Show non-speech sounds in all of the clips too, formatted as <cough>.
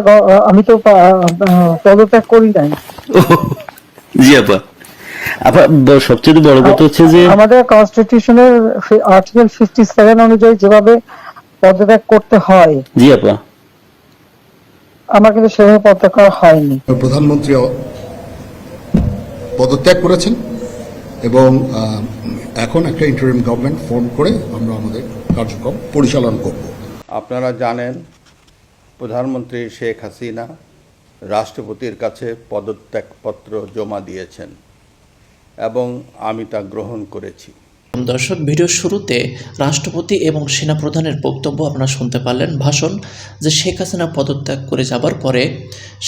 গ- আমি তো পদত্যাগ করি নাই। <laughs> জি আপা। আপা সবচেয়ে বড় কথা হচ্ছে যে আমাদের কনস্টিটিউশনের আর্টিকেল ফিফটি সেভেন অনুযায়ী যেভাবে পদত্যাগ করতে হয় জি আপা। আমার কিন্তু সেভাবে পদত্যাগ করা হয়নি। প্রধানমন্ত্রী পদত্যাগ করেছেন এবং আহ, এখন একটা ইন্টারিম গভর্নমেন্ট ফর্ম করে আমরা আমাদের কার্যক্রম পরিচালনা করব। আপনারা জানেন প্রধানমন্ত্রী শেখ হাসিনা রাষ্ট্রপতির কাছে পদত্যাগপত্র জমা দিয়েছেন এবং আমি তা গ্রহণ করেছি। দর্শক, ভিডিওর শুরুতে রাষ্ট্রপতি এবং সেনাপ্রধানের বক্তব্য আপনারা শুনতে পারলেন। ভাষণ, যে শেখ হাসিনা পদত্যাগ করে যাবার পরে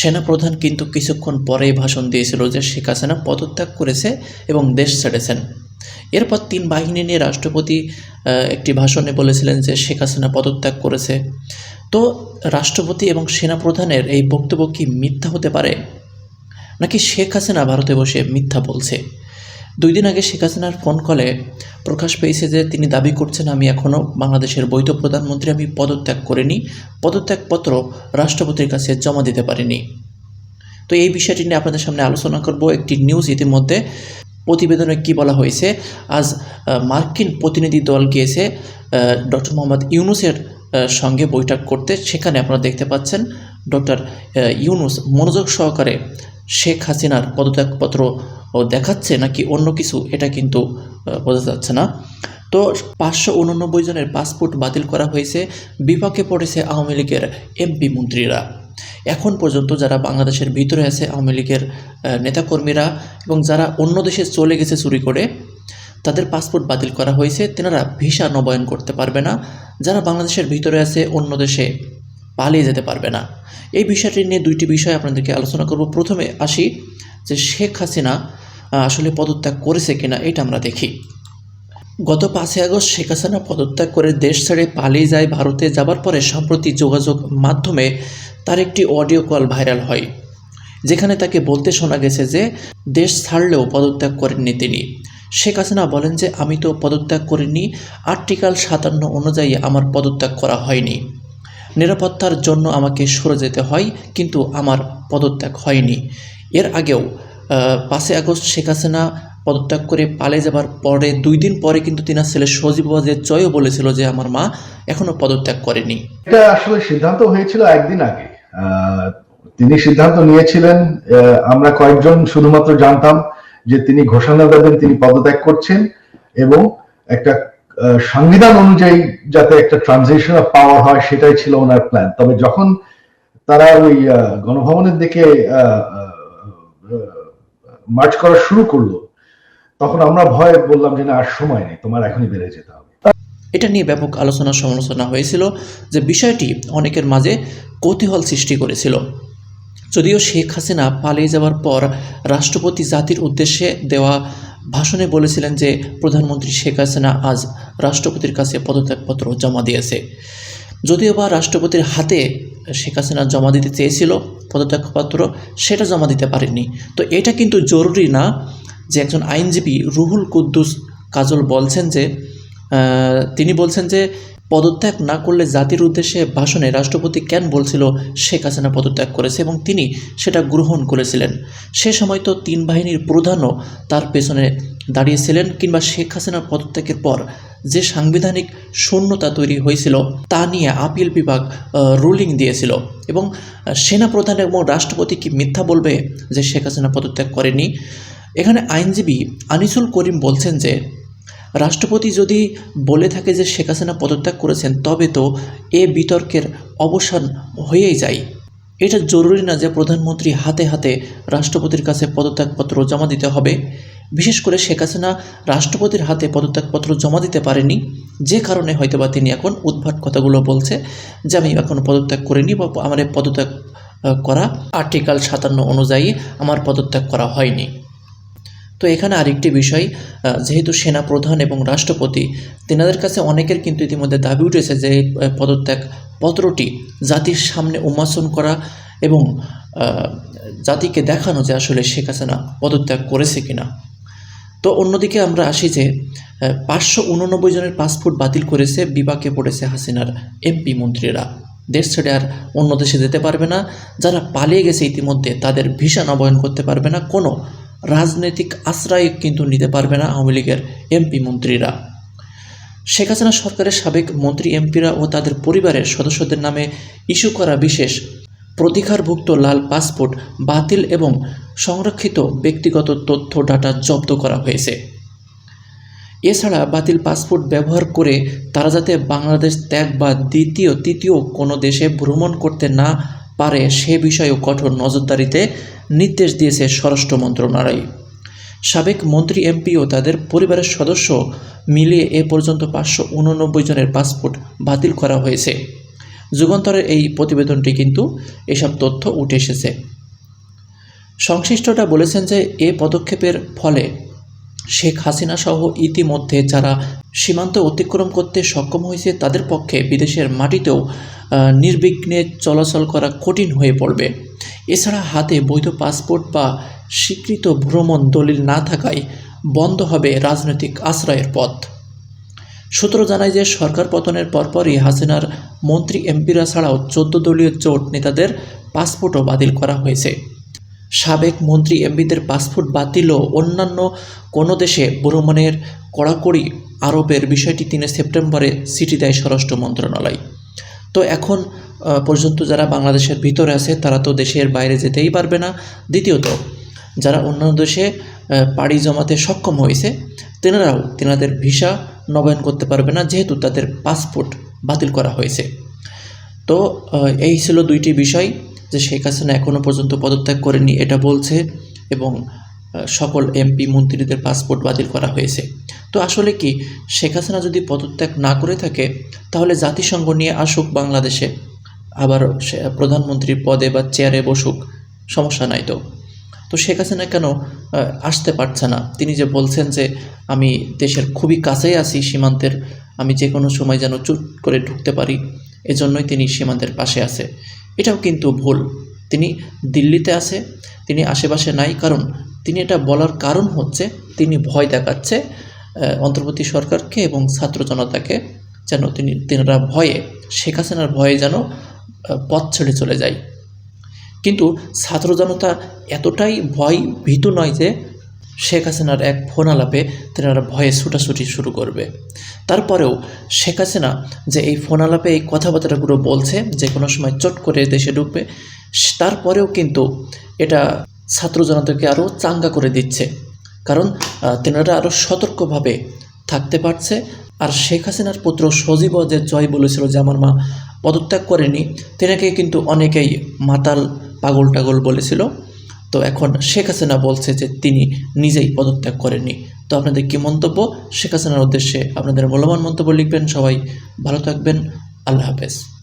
সেনাপ্রধান কিন্তু কিছুক্ষণ পরেই ভাষণ দিয়েছিল যে শেখ হাসিনা পদত্যাগ করেছে এবং দেশ ছেড়েছেন। এরপর তিন বাহিনী নিয়ে রাষ্ট্রপতি একটি ভাষণে বলেছিলেন যে শেখ হাসিনা পদত্যাগ করেছে। তো রাষ্ট্রপতি এবং সেনাপ্রধানের এই বক্তব্য কি মিথ্যা হতে পারে? নাকি শেখ হাসিনা ভারতে বসে মিথ্যা বলছে? দুই দিন আগে শেখ হাসিনার ফোন কলে প্রকাশ পেয়েছে যে তিনি দাবি করছেন, আমি এখনও বাংলাদেশের বৈধ প্রধানমন্ত্রী, আমি পদত্যাগ করিনি। পদত্যাগপত্র রাষ্ট্রপতির কাছে জমা দিতে পারিনি। তো এই বিষয়টি নিয়ে আপনাদের সামনে আলোচনা করব। একটি নিউজ ইতিমধ্যে প্রতিবেদনে কি বলা হয়েছে, আজ মার্কিন প্রতিনিধি দল গিয়েছে ডক্টর মোহাম্মদ ইউনুসের সঙ্গে বৈঠক করতে সেখানে আপনারা দেখতে পাচ্ছেন ডক্টর ইউনুস মনোযোগ সহকারে শেখ হাসিনার পদত্যাগপত্র দেখাচ্ছে নাকি অন্য কিছু এটা কিন্তু বোঝা যাচ্ছে না। তো পাঁচশো উননব্বই জনের পাসপোর্ট বাতিল করা হয়েছে, বিপাকে পড়েছে আওয়ামী লীগের এমপি মন্ত্রীরা। এখন পর্যন্ত যারা বাংলাদেশের ভিতরে আছে আওয়ামী লীগের নেতাকর্মীরা এবং যারা অন্য দেশে চলে গেছে চুরি করে তাদের পাসপোর্ট বাতিল করা হয়েছে, তেনারা ভিসা নবায়ন করতে পারবে না, যারা বাংলাদেশের ভিতরে আছে, অন্য দেশে পালিয়ে যেতে পারবে না। এই বিষয়টি নিয়ে দুইটি বিষয় আপনাদেরকে আলোচনা করব। প্রথমে আসি যে শেখ হাসিনা আসলে পদত্যাগ করেছে কিনা, এটা আমরা দেখি। গত পাঁচই আগস্ট শেখ হাসিনা পদত্যাগ করে দেশ ছেড়ে পালিয়ে যায় ভারতে যাবার পরে সম্প্রতি যোগাযোগ মাধ্যমে তার একটি অডিও কল ভাইরাল হয়, যেখানে তাকে বলতে শোনা গেছে যে দেশ ছাড়লেও পদত্যাগ করেননি তিনি। শেখ হাসিনা বলেন যে, আমি তো পদত্যাগ করিনি। আর্টিকেল সাতান্ন অনুযায়ী আমার পদত্যাগ করা হয়নি। নিরাপত্তার জন্য আমাকে সরে যেতে হয়, কিন্তু আমার পদত্যাগ হয়নি। এর আগেও পাঁচই আগস্ট শেখ হাসিনা পদত্যাগ করে পালিয়ে যাবার পরে, দুই দিন পরে কিন্তু তিনার ছেলে সজীব ওয়াজেদ জয়ও বলেছিল যে, আমার মা এখনও পদত্যাগ করেনি। এটা আসলে সিদ্ধান্ত হয়েছিল একদিন আগে। তিনি সিদ্ধান্ত নিয়েছিলেন আমরা কয়েকজন শুধুমাত্র জানতাম। যে তিনি ঘোষণা দেবেন, তিনি পদত্যাগ করছেন এবং একটা সংবিধান অনুযায়ী যাতে একটা ট্রানজিশন অফ পাওয়ার হয়, সেটাই ছিল ওনার প্ল্যান তবে যখন তারা ওই গণভবনের দিকে মার্চ করা শুরু করল, তখন আমরা ভয়ে বললাম যে না, আর সময় নেই, তোমার এখনই বেড়ে যেতে হবে। এটা নিয়ে ব্যাপক আলোচনা সমালোচনা হয়েছিল যে বিষয়টি অনেকের মাঝে কৌতূহল সৃষ্টি করেছিল। যদিও শেখ হাসিনা পালিয়ে যাওয়ার পর রাষ্ট্রপতি জাতির উদ্দেশ্যে দেওয়া ভাষণে বলেছিলেন যে প্রধানমন্ত্রী শেখ হাসিনা আজ রাষ্ট্রপতির কাছে পদত্যাগপত্র জমা দিয়েছে। যদিও বা রাষ্ট্রপতির হাতে শেখ হাসিনা জমা দিতে চেয়েছিল পদত্যাগপত্র, সেটা জমা দিতে পারেনি তো এটা কিন্তু জরুরি না যে একজন আইনজীবী রুহুল কুদ্দুস কাজল বলছেন যে তিনি বলছেন যে পদত্যাগ না করলে জাতির উদ্দেশ্যে ভাষণে রাষ্ট্রপতি কেন বলছিল শেখ হাসিনা পদত্যাগ করেছে এবং তিনি সেটা গ্রহণ করেছিলেন? সে সময় তো তিন বাহিনীর প্রধানও তার পেছনে দাঁড়িয়েছিলেন কিংবা শেখ হাসিনা পদত্যাগের পর যে সাংবিধানিক শূন্যতা তৈরি হয়েছিল তা নিয়ে আপিল বিভাগ রুলিং দিয়েছিল। এবং সেনাপ্রধান এবং রাষ্ট্রপতি কি মিথ্যা বলবে যে শেখ হাসিনা পদত্যাগ করেনি এখানে আইনজীবী আনিসুল করিম বলছেন যে রাষ্ট্রপতি যদি বলে থাকে যে শেখ হাসিনা পদত্যাগ করেছেন, তবে তো এ বিতর্কের অবসান হয়েই যায়। এটা জরুরি না যে প্রধানমন্ত্রী হাতে হাতে রাষ্ট্রপতির কাছে পদত্যাগপত্র জমা দিতে হবে। বিশেষ করে শেখ হাসিনা রাষ্ট্রপতির হাতে পদত্যাগপত্র জমা দিতে পারেনি, যে কারণে হয়তোবা তিনি এখন উদ্ভাট কথাগুলো বলছে যে, আমি এখন পদত্যাগ করিনি বা আমার পদত্যাগ করা আর্টিকেল সাতান্ন অনুযায়ী আমার পদত্যাগ করা হয়নি। তো এখানে আরেকটি বিষয় যেহেতু সেনা প্রধান এবং রাষ্ট্রপতি, তেনাদের কাছে অনেকের কিন্তু ইতিমধ্যে দাবি উঠেছে যে পদত্যাগ পত্রটি জাতির সামনে উন্মোচন করা এবং জাতিকে দেখানো যে আসলে শেখ হাসিনা পদত্যাগ করেছে কিনা। তো অন্যদিকে আমরা আসি যে পাঁচশো উননব্বই জনের পাসপোর্ট বাতিল করেছে, বিপাকে পড়েছে হাসিনার এমপি মন্ত্রীরা। দেশ ছেড়ে আর অন্য দেশে যেতে পারবে না। যারা পালিয়ে গেছে ইতিমধ্যে তাদের ভিসা নবায়ন করতে পারবে না। কোনো রাজনৈতিক আশ্রয় কিন্তু নিতে পারবে না আওয়ামী লীগের এমপি মন্ত্রীরা। শেখ হাসিনা সরকারের সাবেক মন্ত্রী এমপিরা ও তাদের পরিবারের সদস্যদের নামে ইস্যু করা বিশেষ প্রতিকারভুক্ত লাল পাসপোর্ট বাতিল এবং সংরক্ষিত ব্যক্তিগত তথ্য ডাটা জব্দ করা হয়েছে। এছাড়া বাতিল পাসপোর্ট ব্যবহার করে তারা যাতে বাংলাদেশ ত্যাগ বা দ্বিতীয়, তৃতীয় কোনো দেশে ভ্রমণ করতে না পারে সে বিষয়েও কঠোর নজরদারিতে নির্দেশ দিয়েছে স্বরাষ্ট্র মন্ত্রণালয়। সাবেক মন্ত্রী, এমপি ও তাদের পরিবারের সদস্য মিলিয়ে এ পর্যন্ত পাঁচশো উননব্বই জনের পাসপোর্ট বাতিল করা হয়েছে। যুগান্তরের এই প্রতিবেদনটি কিন্তু এসব তথ্য উঠে এসেছে। সংশ্লিষ্টরা বলেছেন যে এ পদক্ষেপের ফলে শেখ হাসিনা সহ ইতিমধ্যে যারা সীমান্ত অতিক্রম করতে সক্ষম হয়েছে, তাদের পক্ষে বিদেশের মাটিতেও নির্বিঘ্নে চলাচল করা কঠিন হয়ে পড়বে। এছাড়া হাতে বৈধ পাসপোর্ট বা স্বীকৃত ভ্রমণ দলিল না থাকায় বন্ধ হবে রাজনৈতিক আশ্রয়ের পথ। সূত্র জানায় যে সরকার পতনের পরপরই হাসিনার মন্ত্রী এমপিরা ছাড়াও চোদ্দ দলীয় জোট নেতাদের পাসপোর্টও বাতিল করা হয়েছে। সাবেক মন্ত্রী এমপিদের পাসপোর্ট বাতিল ও অন্যান্য কোনো দেশে ভ্রমণের কড়াকড়ি আরোপের বিষয়টি তিনে সেপ্টেম্বরে চিঠি দেয় স্বরাষ্ট্র মন্ত্রণালয়। তো এখন পর্যন্ত যারা বাংলাদেশের ভিতরে আছে, তারা তো দেশের বাইরে যেতেই পারবে না। দ্বিতীয়ত, যারা অন্যান্য দেশে পাড়ি জমাতে সক্ষম হয়েছে, তেনারাও তেনাদের ভিসা নবায়ন করতে পারবে না, যেহেতু তাদের পাসপোর্ট বাতিল করা হয়েছে। তো এই ছিল দুইটি বিষয়। যে শেখ হাসিনা এখনও পর্যন্ত পদত্যাগ করেনি, এটা বলছে এবং সকল এমপি মন্ত্রীদের পাসপোর্ট বাতিল করা হয়েছে। তো আসলে কি, শেখ হাসিনা যদি পদত্যাগ না করে থাকে, তাহলে জাতিসংঘ নিয়ে আসুক বাংলাদেশে, আবার প্রধানমন্ত্রীর পদে বা চেয়ারে বসুক, সমস্যা নাই তো। তো শেখ হাসিনা কেন আসতে পারছে না? তিনি যে বলছেন যে, আমি দেশের খুবই কাছেই আছি সীমান্তের, আমি যে কোনো সময় যেন চুট করে ঢুকতে পারি, এজন্যই তিনি সীমান্তের পাশে আছে। এটাও কিন্তু ভুল। তিনি দিল্লিতে আছে, তিনি আশেপাশে নাই, কারণ তিনি এটা বলার কারণ হচ্ছে তিনি ভয় দেখাচ্ছে অন্তর্বর্তী সরকারকে এবং ছাত্র জনতাকে যেন তিনি, তেনারা ভয়ে, শেখ হাসিনার ভয়ে যেন পথ ছেড়ে চলে যায়। কিন্তু ছাত্র জনতা এতটাই ভয় ভীত নয় যে শেখ হাসিনার এক ফোন আলাপে তেনারা ভয়ে ছুটাছুটি শুরু করবে। তারপরেও শেখ হাসিনা যে এই ফোন আলাপে এই কথাবার্তাগুলো বলছে, যে কোনো সময় চট করে দেশে ঢুকবে তারপরেও কিন্তু এটা ছাত্র জনতাকে আরও চাঙ্গা করে দিচ্ছে। কারণ তেনারা আরও সতর্কভাবে থাকতে পারছে। আর শেখ হাসিনার পুত্র সজীব যে জয় বলেছিল যে আমার মা পদত্যাগ করেনি, তেনাকে কিন্তু অনেকেই মাতাল পাগল টাগল বলেছিল। তো এখন শেখ হাসিনা বলছে যে তিনি নিজেই পদত্যাগ করেননি। তো আপনাদের কি মন্তব্য? শেখ হাসিনার উদ্দেশ্যে আপনাদের মূল্যবান মন্তব্য লিখবেন সবাই। ভালো থাকবেন। আল্লাহ হাফেজ।